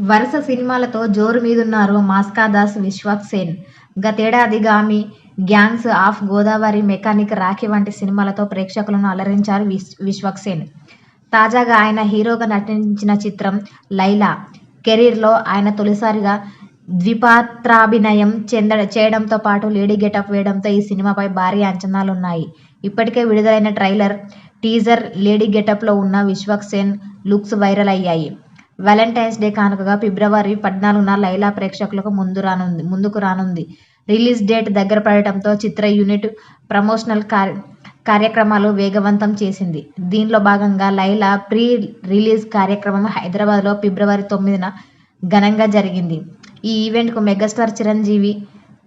వరుస సినిమాలతో జోరు మీదున్నారు మాస్కా దాస్ విశ్వక్ సేన్. గతేడాది Gaami gangs of Godavari mechanic Rocky వంటి సినిమాలతో ప్రేక్షకులను అలరించారు విశ్ విశ్వక్ సేన్. తాజాగా ఆయన హీరోగా నటించిన చిత్రం లైలా. కెరీర్లో ఆయన తొలిసారిగా ద్విపాత్రాభినయం చెంద చేయడంతో పాటు లేడీ గెటప్ వేయడంతో ఈ సినిమాపై భారీ అంచనాలున్నాయి. ఇప్పటికే విడుదలైన ట్రైలర్ టీజర్ లేడీ గెటప్లో ఉన్న విశ్వక్ సేన్ లుక్స్ వైరల్ అయ్యాయి. వ్యాలంటైన్స్ డే కానుకగా ఫిబ్రవరి పద్నాలుగున లైలా ప్రేక్షకులకు ముందు రానుంది ముందుకు రానుంది. రిలీజ్ డేట్ దగ్గర పడటంతో చిత్ర యూనిట్ ప్రమోషనల్ కార్య కార్యక్రమాలు వేగవంతం చేసింది. దీనిలో భాగంగా లైలా ప్రీ రిలీజ్ కార్యక్రమం హైదరాబాద్లో ఫిబ్రవరి తొమ్మిదిన ఘనంగా జరిగింది. ఈ ఈవెంట్కు మెగాస్టార్ చిరంజీవి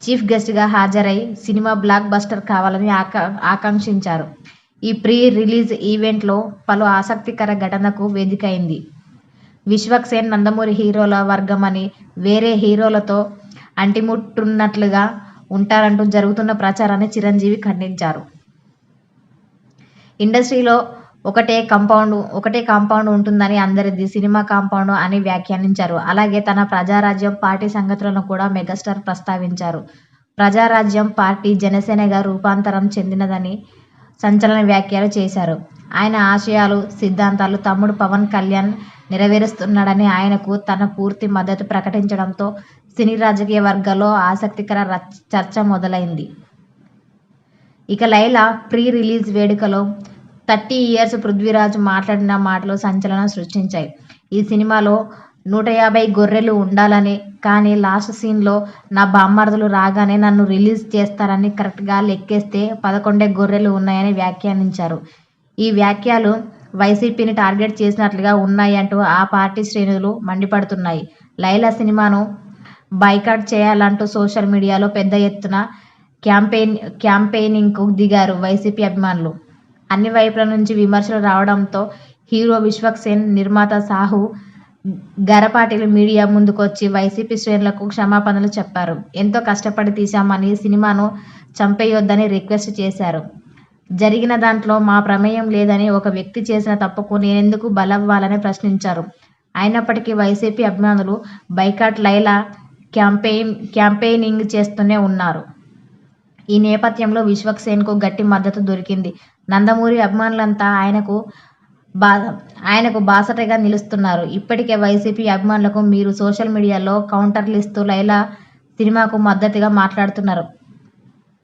చీఫ్ గెస్ట్గా హాజరై సినిమా బ్లాక్ బస్టర్ కావాలని ఆకా ఆకాంక్షించారు. ఈ ప్రీ రిలీజ్ ఈవెంట్లో పలు ఆసక్తికర ఘటనకు వేదికైంది. విశ్వక్సేన్ నందమూరి హీరోల వర్గం అని వేరే హీరోలతో అంటిముట్టున్నట్లుగా ఉంటారంటూ జరుగుతున్న ప్రచారాన్ని చిరంజీవి ఖండించారు. ఇండస్ట్రీలో ఒకటే కాంపౌండ్ ఒకటే కాంపౌండ్ ఉంటుందని అందరిది సినిమా కాంపౌండ్ అని వ్యాఖ్యానించారు. అలాగే తన ప్రజారాజ్యం పార్టీ సంగతులను కూడా మెగాస్టార్ ప్రస్తావించారు. ప్రజారాజ్యం పార్టీ జనసేనగా రూపాంతరం చెందినదని సంచలన వ్యాఖ్యలు చేశారు. ఆయన ఆశయాలు సిద్ధాంతాలు తమ్ముడు పవన్ కళ్యాణ్ నెరవేరుస్తున్నాడని ఆయనకు తన పూర్తి మద్దతు ప్రకటించడంతో సినీ రాజకీయ వర్గాల్లో ఆసక్తికర రచ్ చర్చ మొదలైంది. ఇక లైలా ప్రీ రిలీజ్ వేడుకలో థర్టీ ఇయర్స్ పృథ్వీరాజ్ మాట్లాడిన మాటలు సంచలనం సృష్టించాయి. ఈ సినిమాలో నూట యాభై గొర్రెలు ఉండాలని కానీ లాస్ట్ సీన్లో నా బామ్మర్దులు రాగానే నన్ను రిలీజ్ చేస్తారని కరెక్ట్గా లెక్కేస్తే పదకొండే గొర్రెలు ఉన్నాయని వ్యాఖ్యానించారు. ఈ వ్యాఖ్యలు వైసీపీని టార్గెట్ చేసినట్లుగా ఉన్నాయంటూ ఆ పార్టీ శ్రేణులు మండిపడుతున్నాయి. లైలా సినిమాను బైకాట్ చేయాలంటూ సోషల్ మీడియాలో పెద్ద ఎత్తున క్యాంపెయిన్ క్యాంపెయినింగ్కు దిగారు వైసీపీ అభిమానులు. అన్ని వైపుల నుంచి విమర్శలు రావడంతో హీరో విశ్వక్ సేన్ నిర్మాత సాహు గరపాటిలు మీడియా ముందుకొచ్చి వైసీపీ శ్రేణులకు క్షమాపణలు చెప్పారు. ఎంతో కష్టపడి తీశామని సినిమాను చంపేయొద్దని రిక్వెస్ట్ చేశారు. జరిగిన దాంట్లో మా ప్రమేయం లేదని ఒక వ్యక్తి చేసిన తప్పుకు నేనెందుకు బలవ్వాలని ప్రశ్నించారు. అయినప్పటికీ వైసీపీ అభిమానులు బైకాట్ లైలా క్యాంపెయిన్ క్యాంపెయినింగ్ చేస్తూనే ఉన్నారు. ఈ నేపథ్యంలో విశ్వక్సేన్కు గట్టి మద్దతు దొరికింది. నందమూరి అభిమానులంతా ఆయనకు బా ఆయనకు బాసటగా నిలుస్తున్నారు. ఇప్పటికే వైసీపీ అభిమానులకు మీరు సోషల్ మీడియాలో కౌంటర్లు ఇస్తూ లైలా సినిమాకు మద్దతుగా మాట్లాడుతున్నారు.